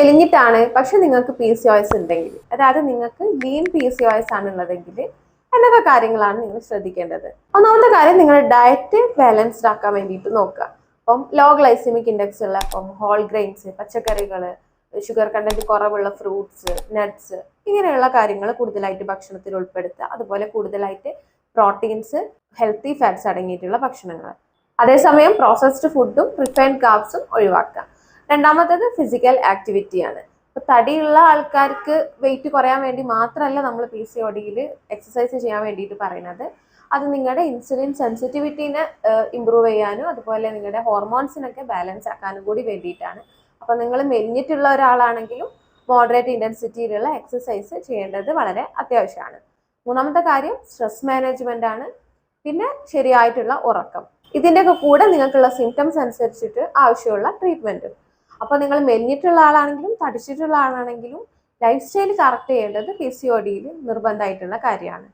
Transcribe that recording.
മെലിഞ്ഞിട്ടാണ് പക്ഷെ നിങ്ങൾക്ക് P C OS ഉണ്ടെങ്കിൽ അതായത് നിങ്ങൾക്ക് ലീൻ പി സി ഒയസ് ആണുള്ളതെങ്കിൽ എന്നൊക്കെ കാര്യങ്ങളാണ് നിങ്ങൾ ശ്രദ്ധിക്കേണ്ടത്? ഒന്നാമത്തെ കാര്യം നിങ്ങൾ ഡയറ്റ് ബാലൻസ്ഡ് ആക്കാൻ വേണ്ടിയിട്ട് നോക്കുക. അപ്പം ലോ ഗ്ലൈസിമിക് ഇൻഡെക്സ് ഉള്ള അപ്പം ഹോൾ ഗ്രെയിൻസ് പച്ചക്കറികൾ ഷുഗർ കണ്ടന്റ് കുറവുള്ള ഫ്രൂട്ട്സ് നട്ട്സ് ഇങ്ങനെയുള്ള കാര്യങ്ങൾ കൂടുതലായിട്ട് ഭക്ഷണത്തിൽ ഉൾപ്പെടുത്തുക. അതുപോലെ കൂടുതലായിട്ട് പ്രോട്ടീൻസ് ഹെൽത്തി ഫാറ്റ്സ് അടങ്ങിയിട്ടുള്ള ഭക്ഷണങ്ങൾ. അതേസമയം പ്രോസസ്ഡ് ഫുഡും റിഫൈൻഡ് കാർബ്സും ഒഴിവാക്കുക. രണ്ടാമത്തേത് ഫിസിക്കൽ ആക്ടിവിറ്റിയാണ് ഇപ്പൊ തടിയുള്ള ആൾക്കാർക്ക് വെയിറ്റ് കുറയാൻ വേണ്ടി മാത്രമല്ല നമ്മൾ പി സി ഒടിയിൽ എക്സസൈസ് ചെയ്യാൻ വേണ്ടിയിട്ട് പറയുന്നത്. അത് നിങ്ങളുടെ ഇൻസുലിൻ സെൻസിറ്റിവിറ്റീനെ ഇമ്പ്രൂവ് ചെയ്യാനും അതുപോലെ നിങ്ങളുടെ ഹോർമോൺസിനൊക്കെ ബാലൻസ് ആക്കാനും കൂടി വേണ്ടിയിട്ടാണ്. അപ്പോൾ നിങ്ങൾ മെലിഞ്ഞിട്ടുള്ള ഒരാളാണെങ്കിലും മോഡറേറ്റ് ഇന്റൻസിറ്റിയിലുള്ള എക്സസൈസ് ചെയ്യേണ്ടത് വളരെ അത്യാവശ്യമാണ്. മൂന്നാമത്തെ കാര്യം സ്ട്രെസ് മാനേജ്മെന്റ് ആണ്. പിന്നെ ശരിയായിട്ടുള്ള ഉറക്കം. ഇതിന്റെയൊക്കെ കൂടെ നിങ്ങൾക്കുള്ള സിംറ്റംസ് അനുസരിച്ചിട്ട് ആവശ്യമുള്ള ട്രീറ്റ്മെന്റും അപ്പോൾ നിങ്ങൾ മെലിഞ്ഞിട്ടുള്ള ആളാണെങ്കിലും തടിച്ചിട്ടുള്ള ആളാണെങ്കിലും ലൈഫ് സ്റ്റൈൽ കറക്റ്റ് ചെയ്യേണ്ടത് പി സി ഒ ഡിയിൽ നിർബന്ധമായിട്ടുള്ള കാര്യമാണ്.